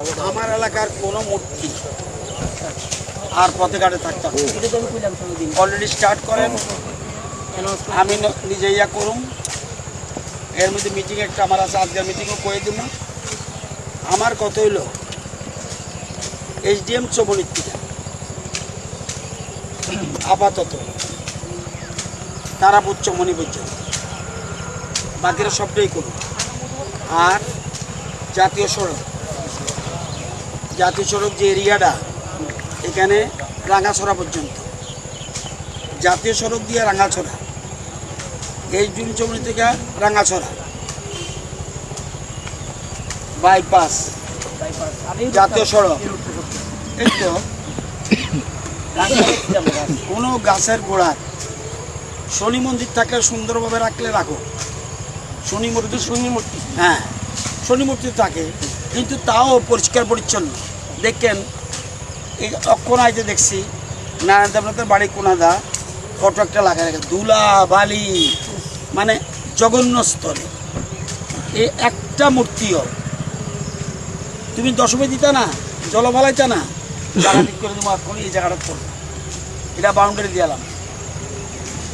আমার এলাকার কোনো মূর্তি আর পথে ঘাটে থাকতে হবে। এটা তো আমি কইলাম কোনোদিন অলরেডি স্টার্ট করেন। আমি নিজে ইয়া করুম। এর মধ্যে মিটিং একটা আমার আছে, আজকের মিটিংও করে দিব আমার কত হইল এইচডিএম চবনীতিকা আপাতত। তারাপুর চমনি পর্যন্ত। বাকিরা সবটাই করুন আর জাতীয় সড়ক। জাতীয় সড়ক যে এরিয়াটা এখানে রাঙাছড়া পর্যন্ত। জাতীয় সড়ক দিয়ে রাঙাছড়া। এই জুন চমনি থেকে রাঙাছড়া। বাইপাস বাইপাস জাতীয় সড়ক এই তো। কোনো গাছের গোড়ার শনি মন্দির থাকলে সুন্দরভাবে রাখলে রাখো। শনি মূর্তি শনি মূর্তি। হ্যাঁ। শনি মূর্তি থাকে। কিন্তু তাও পরিষ্কার পরিচ্ছন্ন। দেখেন, এই অক্ষণাইতে দেখছি, নারায়ণ দেবনাথের বাড়ি কোনাদা, ফটো একটা লাগায় রাখে, দুলা বালি মানে জঘন্য স্তরে এই একটা মূর্তিও তুমি দশমী দিতা না জল ফালাইতা না ঠিক করে তোমার এখন এই জায়গাটা করব এটা বাউন্ডারি দিয়ালাম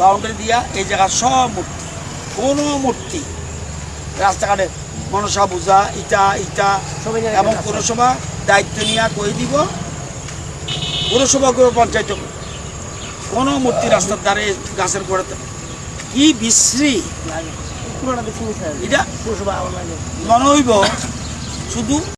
বাউন্ডারি দিয়া এই জায়গা সব মূর্তি, কোনো মূর্তি রাস্তাঘাটে মনসা বুঝা ইটা ইটা এবং পুরসভা দায়িত্ব নিয়ে কই দিব? পৌরসভা করে পঞ্চায়েত কোনো মূর্তি রাস্তার ধারে গাছের গোড়াতে কি বিশ্রী। এটা মনে হইব শুধু